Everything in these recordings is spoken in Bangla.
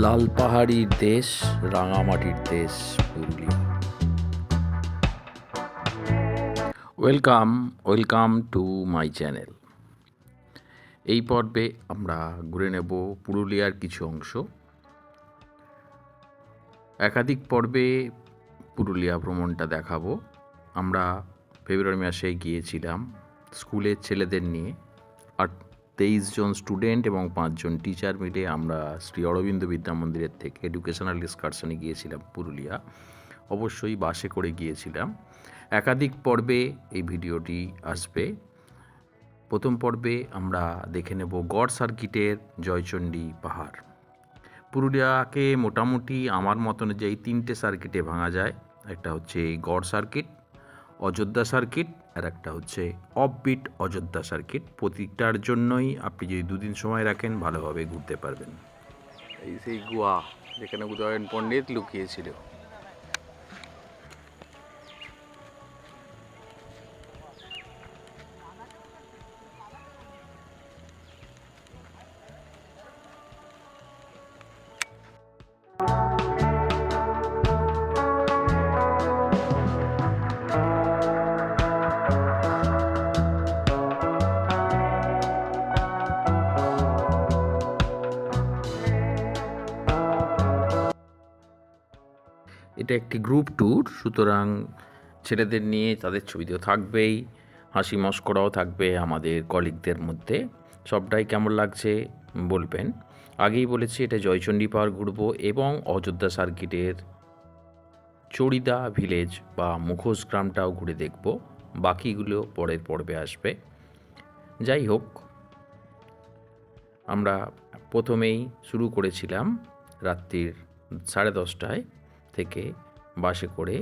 লাল পাহাড়ির দেশ, রাঙামাটির দেশ, Purulia. Welcome welcome to my channel এই পর্বে আমরা ঘুরে নেব পুরুলিয়ার কিছু অংশ। একাধিক পর্বে পুরুলিয়া ভ্রমণটা দেখাবো। আমরা ফেব্রুয়ারি মাসে গিয়েছিলাম স্কুলের ছেলেদের নিয়ে। আর তেইশ জন স্টুডেন্ট এবং পাঁচজন টিচার মিলে আমরা শ্রী অরবিন্দ বিদ্যা মন্দিরের থেকে এডুকেশনাল ডিসকারশনে গিয়েছিলাম পুরুলিয়া। অবশ্যই বাসে করে গিয়েছিলাম। একাধিক পর্বে এই ভিডিওটি আসবে। প্রথম পর্বে আমরা দেখে নেব গড় সার্কিটের জয়চণ্ডী পাহাড়। পুরুলিয়াকে মোটামুটি আমার মত অনুযায়ী তিনটে সার্কিটে ভাঙা যায়। একটা হচ্ছে এই গড় সার্কিট, অযোধ্যা সার্কিট আর একটা হচ্ছে অফবিট অযোধ্যা সার্কিট প্রতিটার জন্যই আপনি যদি দুদিন সময় রাখেন, ভালোভাবে ঘুরতে পারবেন। এই সেই গোয়া যেখানে উদয়ন পণ্ডিত লুকিয়েছিল। এটা একটি গ্রুপ ট্যুর সুতরাং ছেলেদের নিয়ে তাদের ছবি তো থাকবেই, হাসি মস্করাও থাকবে আমাদের কলিগদের মধ্যে। সবটাই কেমন লাগছে বলবেন। আগেই বলেছি, এটা জয়চণ্ডী পাহাড় ঘুরবো এবং অযোধ্যা সার্কিটের চড়িদা ভিলেজ বা মুখোশ গ্রামটাও ঘুরে দেখব। বাকিগুলো পরের পর্বে আসবে। যাই হোক, আমরা প্রথমেই শুরু করেছিলাম রাত্রির সাড়ে দশটায়। থেকে বাসে করে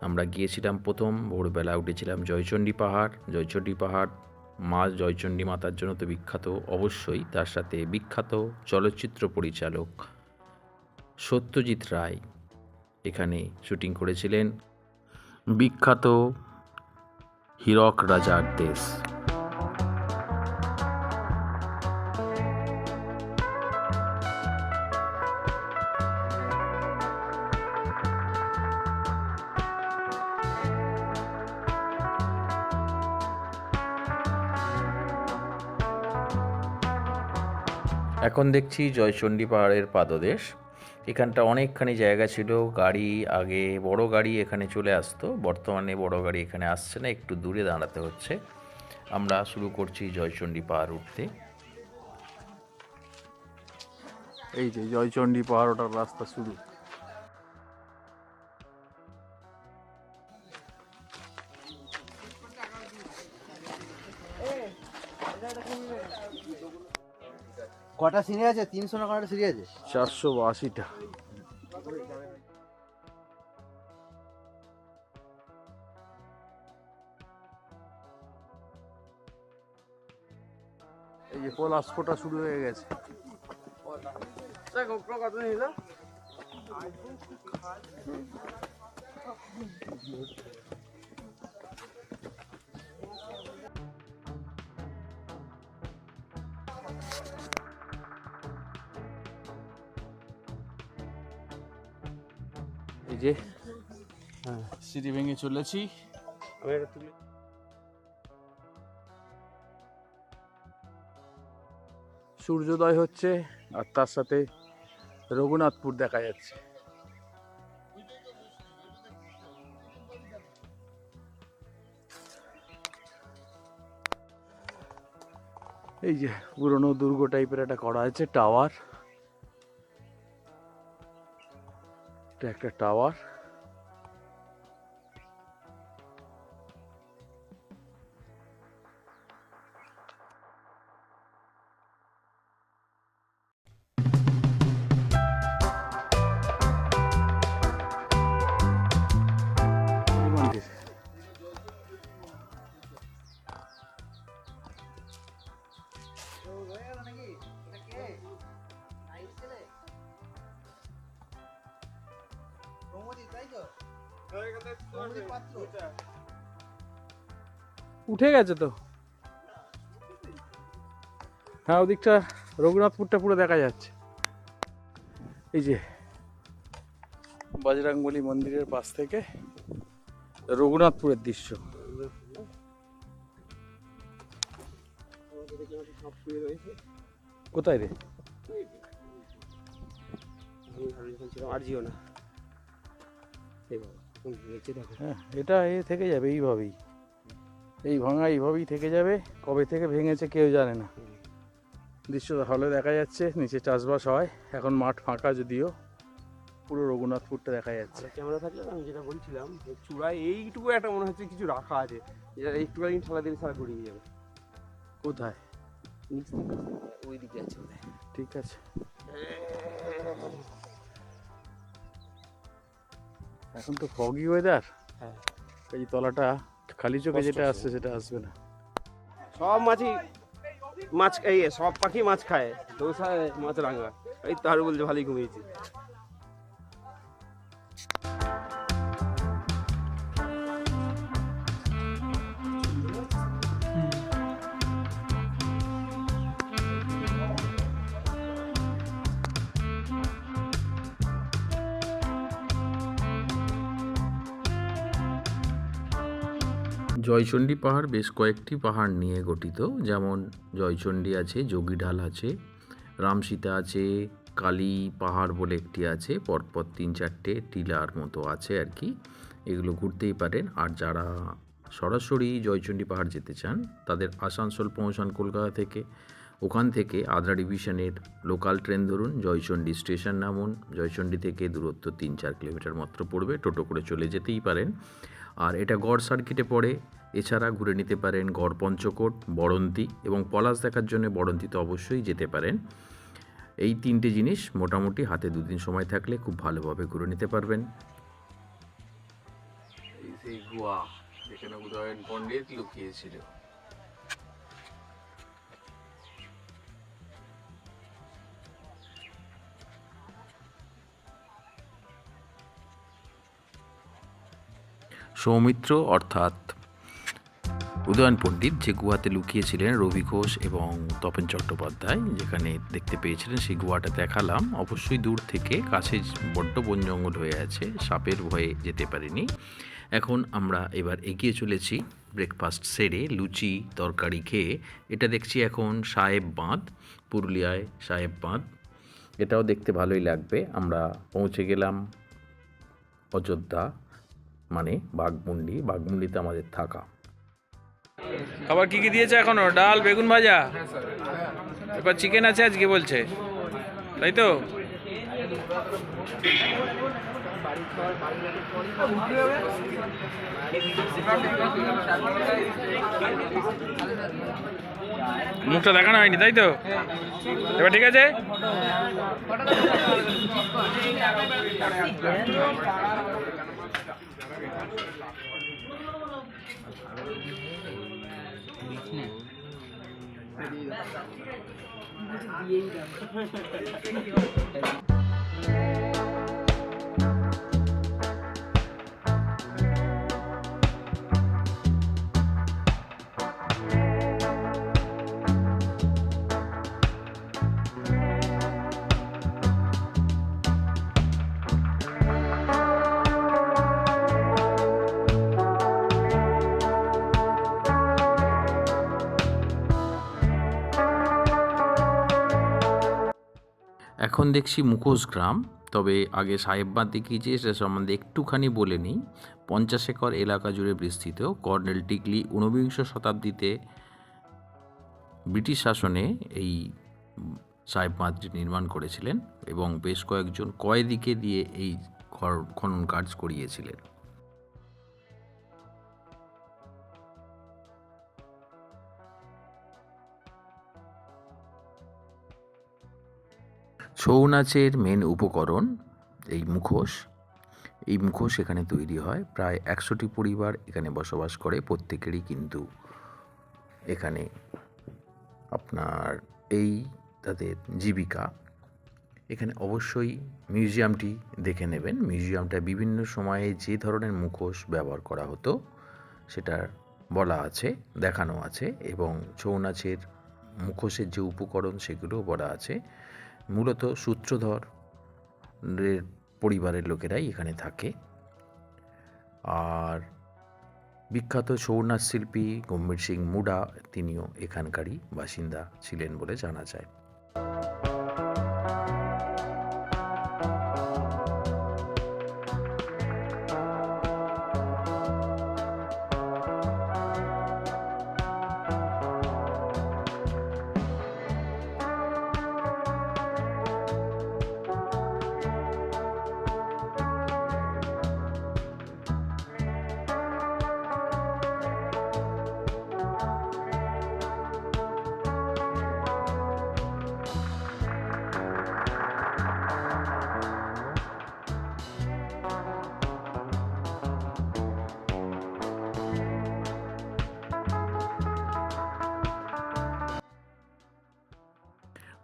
আমরা গিয়েছিলাম প্রথম, ভোরবেলা উঠেছিলাম জয়চণ্ডী পাহাড় জয়চণ্ডী পাহাড়, মা জয়চণ্ডী মাতার জন্য তো বিখ্যাত অবশ্যই, তার সাথে বিখ্যাত চলচ্চিত্র পরিচালক সত্যজিৎ রায় এখানে শুটিং করেছিলেন। বিখ্যাত হীরক রাজার দেশ। এখন দেখছি জয়চণ্ডী পাহাড়ের পাদদেশ। এখানটা অনেকখানি জায়গা ছিল গাড়ি আগে বড় গাড়ি এখানে চলে আসতো বর্তমানে বড় গাড়ি এখানে আসছে না একটু দূরে দাঁড়াতে হচ্ছে। আমরা শুরু করছি জয়চণ্ডী পাহাড় উঠতে। এই যে জয়চণ্ডী পাহাড় ওটার রাস্তা শুরু। কটা সিঁড়ি আছে? তিনশো না কটা সিঁড়ি আছে? চারশো আশিটা এই যে পলাশ ফোটা শুরু হয়ে গেছে। এই যে হ্যাঁ সিঁড়ি ভেঙে চলেছি। সূর্যোদয় হচ্ছে আর তার সাথে রঘুনাথপুর দেখা যাচ্ছে। এই যে পুরনো দুর্গ টাইপের একটা করা আছে টাওয়ার এটা একটা টাওয়ার উঠে গেছে তো। হ্যাঁ ওদিকটা রঘুনাথপুরটা পুরো দেখা যাচ্ছে। এই যে বজরাঙ্গলি মন্দিরের পাশ থেকে রঘুনাথপুরের দৃশ্য। কোথায় রে? আর জিও না। হ্যাঁ এটা এ থেকে যাবে এইভাবেই। এই ভাঙা এইভাবেই থেকে যাবে কবে থেকে ভেঙেছে কেউ জানে না। দৃশ্যটা ভালো দেখা যাচ্ছে নিচে চাষবাস হয় এখন মাঠ ফাঁকা যদিও পুরো রঘুনাথপুরটা দেখা যাচ্ছে। ক্যামেরা থাকলে আমি যেটা বলছিলাম চূড়ায় এইটুকু একটা মনে হচ্ছে কিছু রাখা আছে যেটা একটুখানি ঠেলা দিলে সারা গড়িয়ে যাবে। কোথায়? ওই দিকে আছে ঠিক আছে। এখন তো ফগি ওয়েদার হ্যাঁ। এই তলাটা খালি চোখে যেটা আসছে সেটা আসবে না। সব মাছই মাছ এই সব পাখি মাছ খায়। দোসা মাছ রাঙা। এই তার বলছে ভালোই ঘুমিয়েছি। জয়চণ্ডী পাহাড় বেশ কয়েকটি পাহাড় নিয়ে গঠিত। যেমন জয়চণ্ডী আছে, যোগীঢাল আছে, রামসীতা আছে, কালী পাহাড় বলে একটি আছে, পরপর তিন চারটে টিলার মতো আছে আর কি। এগুলো ঘুরতেই পারেন। আর যারা সরাসরি জয়চণ্ডী পাহাড় যেতে চান, তাদের আসানসোল, পৌঁছান কলকাতা থেকে, ওখান থেকে আদ্রা ডিভিশনের লোকাল ট্রেন ধরুন, জয়চণ্ডী স্টেশন নামুন। জয়চণ্ডী থেকে দূরত্ব তিন চার কিলোমিটার মাত্র পড়বে। টোটো করে চলে যেতেই পারেন। আর এটা গড় সার্কিটে পড়ে। এছাড়া ঘুরে নিতে পারেন গড় পঞ্চকোট, বড়ন্তি এবং পলাশ দেখার জন্য বড়ন্তি তো অবশ্যই যেতে পারেন। এই তিনটে জিনিস মোটামুটি হাতে দুদিন সময় থাকলে খুব ভালোভাবে ঘুরে নিতে পারবেন। এই গোয়া যেখানে উদয়ন পণ্ডিত লুকিয়েছিল। সৌমিত্র অর্থাৎ উদয়ন পণ্ডিত, যে গুহাতে লুকিয়েছিলেন রবি ঘোষ এবং তপেন চট্টোপাধ্যায়, যেখানে দেখতে পেয়েছিলেন, সেই গুহাটা দেখালাম। অবশ্যই দূর থেকে, কাছে বড্ড বন জঙ্গল হয়ে আছে, সাপের ভয়ে যেতে পারিনি। এখন আমরা এবার এগিয়ে চলেছি ব্রেকফাস্ট সেরে লুচি, তরকারি খেয়ে। এটা দেখছি এখন সাহেব বাঁধ, পুরুলিয়ায় সাহেব বাঁধ। এটাও দেখতে ভালোই লাগবে। আমরা পৌঁছে গেলাম অযোধ্যা। মানে বাঘমুন্ডি, বাঘমুন্ডিতে আমাদের থাকা। খাবার কি কি দিয়েছে এখনও? ডাল, বেগুন ভাজা? এবার চিকেন আছে আজকে বলছে। তাই তো? মুখটা দেখানো হয়নি, তাই তো? এবার ঠিক আছে? 미친애. এখন দেখছি মুখোশ গ্রাম, তবে আগে সাহেববাদ দেখিয়েছি সেটা সম্বন্ধে একটুখানি বলে নিই। পঞ্চাশ একর এলাকা জুড়ে বিস্তৃত। কর্নেল টিকলি ঊনবিংশ শতাব্দীতে ব্রিটিশ শাসনে এই সাহেব বাঁধটি নির্মাণ করেছিলেন এবং বেশ কয়েকজন কয়েদিকে দিয়ে এই খনন কাজ করিয়েছিলেন। ছৌ নাচের মেন উপকরণ, এই মুখোশ। এই মুখোশ এখানে তৈরি হয় প্রায় একশোটি পরিবার এখানে বসবাস করে, প্রত্যেকেরই কিন্তু এখানে আপনার এই তাদের জীবিকা। এখানে অবশ্যই মিউজিয়ামটি দেখে নেবেন। মিউজিয়ামটা বিভিন্ন সময়ে যে ধরনের মুখোশ ব্যবহার করা হতো, সেটা বলা আছে, দেখানো আছে এবং ছৌ নাচের মুখোশের যে উপকরণ, সেগুলোও বলা আছে। মূলত সূত্রধর পরিবারের লোকেরাই এখানে থাকে। আর বিখ্যাত ছৌনাচ শিল্পী গম্ভীর সিং মুডা তিনিও এখানকারই বাসিন্দা ছিলেন বলে জানা যায়।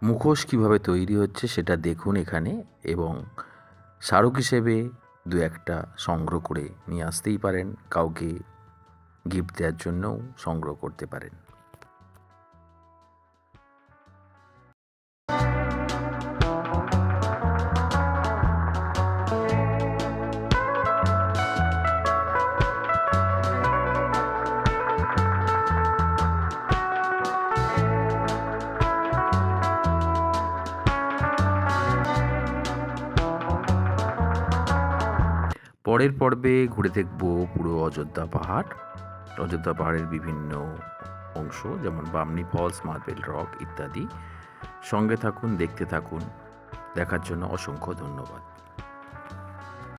মুখোশ কীভাবে তৈরি হচ্ছে সেটা দেখুন এখানে এবং স্মারক হিসেবে দু একটা সংগ্রহ করে নিয়ে আসতেই পারেন, কাউকে গিফট দেওয়ার জন্যও সংগ্রহ করতে পারেন। পরের পর্বে ঘুরে দেখব পুরো অযোধ্যা পাহাড়, অযোধ্যা পাহাড়ের বিভিন্ন অংশ, যেমন বামনি ফলস, মার্বেল রক ইত্যাদি। সঙ্গে থাকুন, দেখতে থাকুন। দেখার জন্য অসংখ্য ধন্যবাদ।